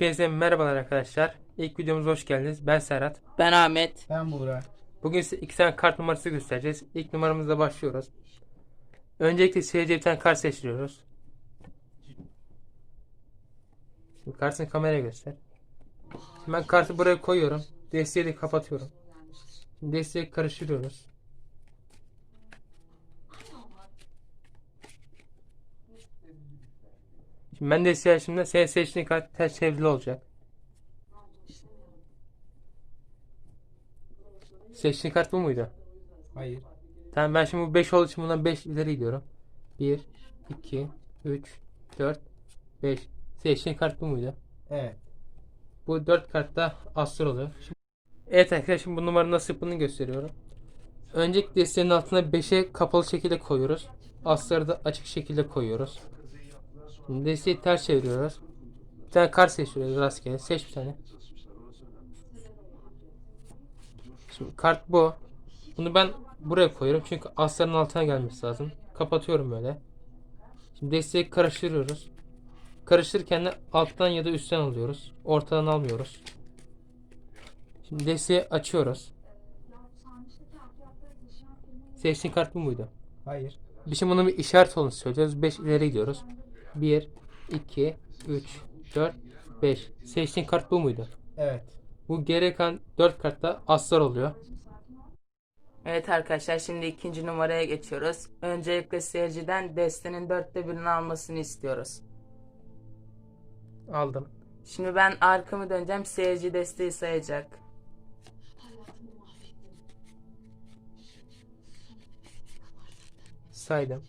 Hepinize merhabalar arkadaşlar. İlk videomuza hoş geldiniz. Ben Serhat. Ben Ahmet. Ben Buğra. Bugün size iki tane kart numarası göstereceğiz. İlk numaramızla başlıyoruz. Öncelikle seyirciye bir tane kart seçtiriyoruz. Şimdi kartını kameraya göster. Şimdi ben kartı buraya koyuyorum. Desteği de kapatıyorum. Şimdi desteği karıştırıyoruz. Şimdi ben desteği açtığımda senin seçtiğin kart ters çevrili olacak. Seçtiğin kart bu muydu? Hayır. Tamam ben şimdi bu 5 olduğu için bundan 5 ileri gidiyorum. 1, 2, 3, 4, 5. Seçtiğin kart bu muydu? Evet. Bu 4 kartta asır oluyor. Şimdi- evet arkadaşlar şimdi bu numaranın nasıl yapıldığını gösteriyorum. Önceki desteğin altına 5'e kapalı şekilde koyuyoruz. Asları da açık şekilde koyuyoruz. Desteği ters çeviriyoruz. Bir tane kart seçiyoruz rastgele. Seç bir tane. Şimdi kart bu. Bunu ben buraya koyuyorum çünkü asların altına gelmesi lazım. Kapatıyorum böyle. Şimdi desteği karıştırıyoruz. Karıştırırken de alttan ya da üstten alıyoruz. Ortadan almıyoruz. Şimdi desteği açıyoruz. Seçtiğin kart bu muydu? Hayır. Biz şimdi bunun bir işaret olduğunu söylüyoruz. 5 ileri gidiyoruz. 1, 2, 3, 4, 5. Seçtiğin kart bu muydu? Evet. Bu geri kalan 4 kartta aslar oluyor. Evet arkadaşlar şimdi ikinci numaraya geçiyoruz. Öncelikle seyirciden destenin dörtte birini almasını istiyoruz. Aldım. Şimdi ben arkamı döneceğim. Seyirci desteği sayacak. Saydım.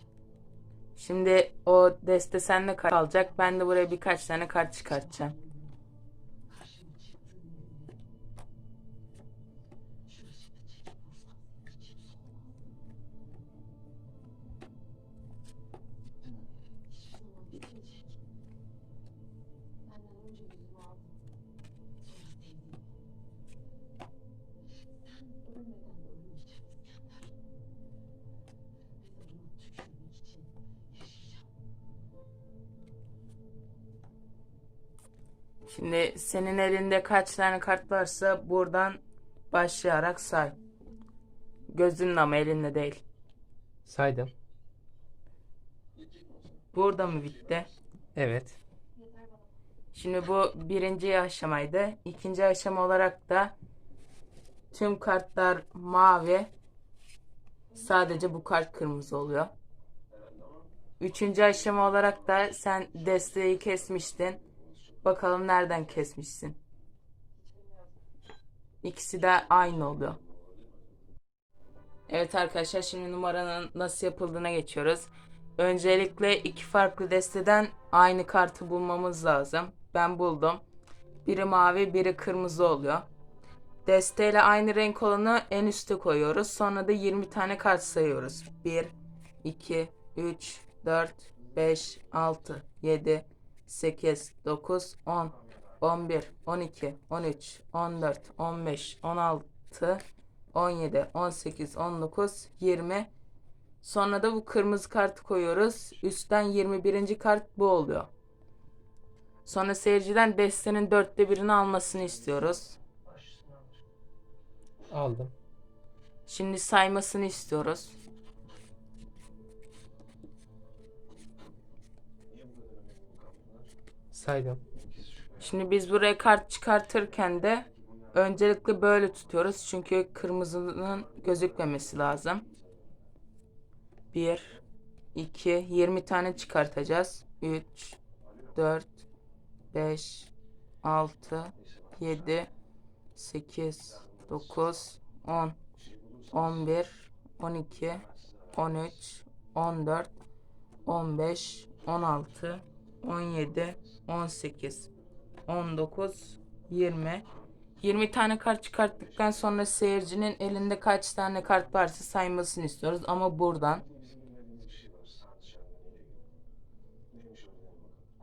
Şimdi o deste sende kalacak. Ben de buraya birkaç tane kart çıkartacağım. Şimdi senin elinde kaç tane kart varsa buradan başlayarak say. Gözünün ama elinde değil. Saydım. Burada mı bitti? Evet. Şimdi bu birinci aşamaydı. İkinci aşama olarak da tüm kartlar mavi. Sadece bu kart kırmızı oluyor. Üçüncü aşama olarak da sen desteği kesmiştin. Bakalım nereden kesmişsin. İkisi de aynı oluyor. Evet arkadaşlar şimdi numaranın nasıl yapıldığına geçiyoruz. Öncelikle iki farklı desteden aynı kartı bulmamız lazım. Ben buldum. Biri mavi, biri kırmızı oluyor. Desteyle aynı renk olanı en üste koyuyoruz. Sonra da 20 tane kart sayıyoruz. 1, 2, 3, 4, 5, 6, 7, 8, 9, 10, 11, 12, 13, 14, 15, 16, 17, 18, 19, 20. Sonra da bu kırmızı kartı koyuyoruz. Üstten 21. kart bu oluyor. Sonra seyirciden destenin dörtte birini almasını istiyoruz. Aldım. Şimdi saymasını istiyoruz. Saydım. Şimdi biz buraya kart çıkartırken de öncelikle böyle tutuyoruz. Çünkü kırmızının gözükmemesi lazım. 1, 2, 20 tane çıkartacağız. 3, 4, 5, 6, 7, 8, 9, 10, 11, 12, 13, 14, 15, 16, 17, 18, 19, 20. 20 tane kart çıkarttıktan sonra seyircinin elinde kaç tane kart varsa saymasını istiyoruz ama buradan.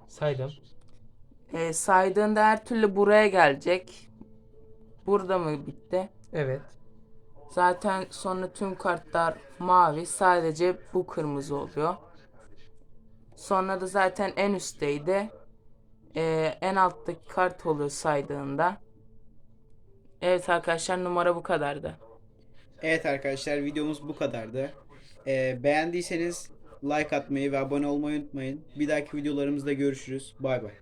Saydım. E, saydığında her türlü buraya gelecek. Burada mı bitti? Evet. Zaten sonra tüm kartlar mavi. Sadece bu kırmızı oluyor. Sonra da zaten en üstteydi. Ee, en alttaki kart oluyor saydığında. Evet arkadaşlar numara bu kadardı. Evet arkadaşlar videomuz bu kadardı. Ee, beğendiyseniz like atmayı ve abone olmayı unutmayın. Bir dahaki videolarımızda görüşürüz. Bay bay.